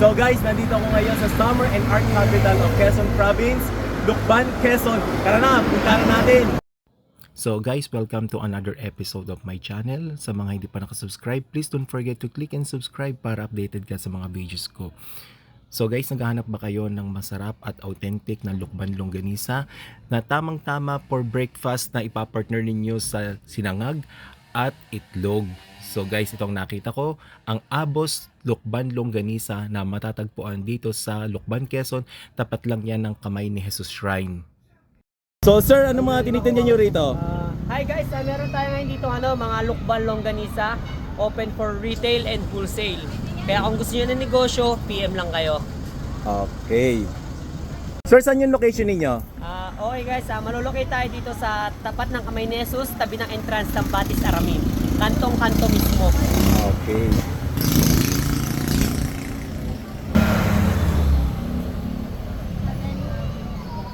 So guys, nandito ako ngayon sa Summer and Art Capital of Quezon Province, Lukban, Quezon. Tara na, puntahan natin! So guys, welcome to another episode of my channel. Sa mga hindi pa nakasubscribe, please don't forget to click and subscribe para updated ka sa mga videos ko. So guys, naghahanap ba kayo ng masarap at authentic na lukban longganisa na tamang-tama for breakfast na ipapartner ninyo sa sinangag at itlog. So guys, itong nakita ko, ang Abos Lukban Longganisa na matatagpuan dito sa Lukban, Quezon. Tapat lang yan ng kamay ni Jesus Shrine. So sir, ano mga tinitinda nyo rito? Ah, hi guys, ah, meron tayo ngayon dito ano, mga lukban longganisa, open for retail and wholesale. Kaya kung gusto niyo ng negosyo, PM lang kayo. Okay. Sir, saan yung location ninyo? Okay guys, ah, malulocate tayo dito sa tapat ng Kamay ni Jesus, tabi ng entrance ng Batis Aramin. Kantong-kanto mismo. Okay.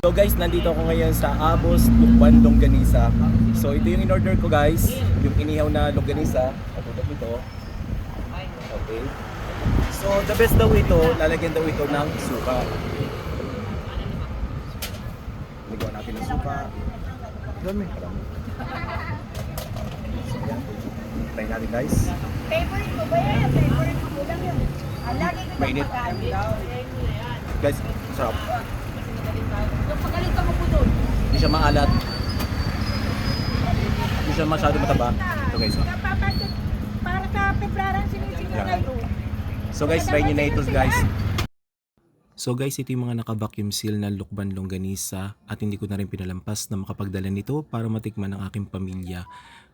So guys, nandito ako ngayon sa Abos Lukban Longganisa. So ito yung in-order ko guys, yung inihaw na longganisa. Katulad nito. Okay. So the best daw ito, lalagyan daw ito ng suka. Ligaw natin ng suka. Dami. Try natin guys. Favorite ko ba yan? Favorite ko lang yun. Ah, lagi ko Mainit. Guys, sarap. Yung pagkalito mo po doon. Hindi siya maalat. Hindi siya masyado mataba. Ito guys. oh. Para sa peplaran sinisigil na ito. So guys, try nyo na ito guys. So guys, ito yung mga naka-vacuum seal na lukban longganisa at hindi ko na rin pinalampas na makapagdala nito para matikman ng aking pamilya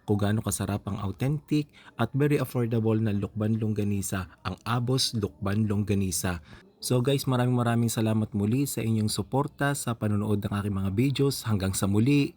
kung gaano kasarap ang authentic at very affordable na lukban longganisa, ang Abos Lukban Longganisa. So guys, maraming maraming salamat muli sa inyong suporta sa panonood ng aking mga videos. Hanggang sa muli,